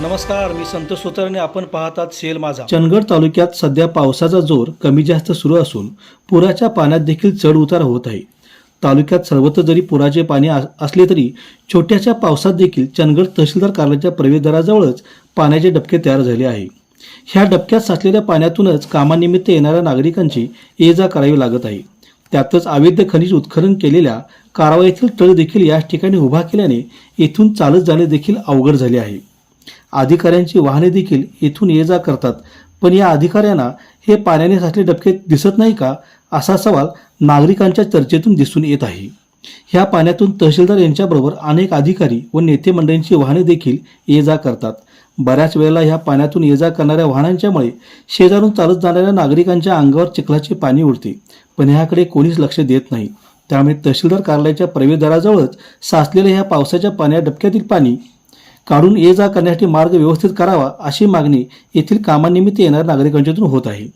नमस्कार मी संतोष सुतरणे आपण पाहतात सेल माझा. चंदगड तालुक्यात सध्या पावसाचा जोर कमी जास्त सुरू असून पुराच्या पाण्यात देखील चढ उतार होत आहे. तालुक्यात सर्वत्र जरी पुराचे पाणी आ- असले तरी छोट्याशा पावसात देखील चंदगड तहसीलदार कार्यालयाच्या प्रवेशद्वाराजवळच पाण्याचे डबके तयार झाले आहे. ह्या डबक्यात साचलेल्या पाण्यातूनच कामानिमित्त येणाऱ्या नागरिकांची ये जा करावी लागत आहे. त्यातच अवैध खनिज उत्खनन केलेल्या कारवाईतील तळ देखील याच ठिकाणी उभा केल्याने येथून चालत जाणे देखील अवघड झाले आहे. अधिकाऱ्यांची वाहने देखील येथून ये जा करतात. पण या अधिकाऱ्यांना हे पाण्याने साचले डबके दिसत नाही का? असा सवाल नागरिकांच्या चर्चेतून दिसून येत आहे. ह्या पाण्यातून तहसीलदार यांच्याबरोबर अनेक अधिकारी व नेते मंडळींची वाहने देखील ये जा करतात. बऱ्याच वेळेला ह्या पाण्यातून ये जा करणाऱ्या वाहनांच्यामुळे शेजारून चालत जाणाऱ्या नागरिकांच्या अंगावर चिखलाचे पाणी उडते. पण ह्याकडे कोणीच लक्ष देत नाही. त्यामुळे तहसीलदार कार्यालयाच्या प्रवेशद्वाराजवळच साचलेल्या ह्या पावसाच्या पाण्या डबक्यातील पाणी काढून ये जा करण्यासाठी मार्ग व्यवस्थित करावा अशी मागणी येथील कामानिमित्त येणाऱ्या नागरिकांच्यातून होत आहे.